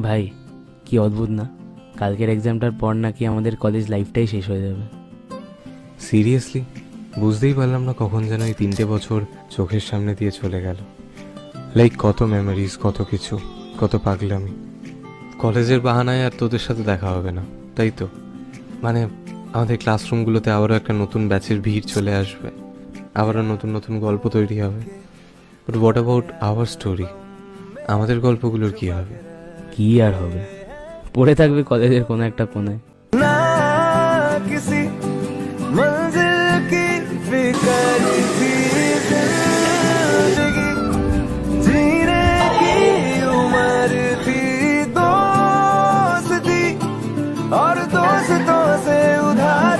ভাই, কি অদ্ভুত না? কালকের এক্সামটার পর নাকি আমাদের কলেজ লাইফটাই শেষ হয়ে যাবে। সিরিয়াসলি বুঝতেই পারলাম না কখন যেন এই তিনটে বছর চোখের সামনে দিয়ে চলে গেল। লাইক কত মেমোরিজ কত কিছু, কত পাগলামি। কলেজের বাহানায় আর তোদের সাথে দেখা হবে না, তাই তো? মানে আমাদের ক্লাসরুমগুলোতে আবারও একটা নতুন ব্যাচের ভিড় চলে আসবে। আবারও নতুন নতুন গল্প তৈরি হবে। But what about our story আমাদের গল্পগুলোর কি হবে? কি আর হবে? পড়ে থাকবে কলেজের কোনো একটা কোণায়। और दोस्तों से उधार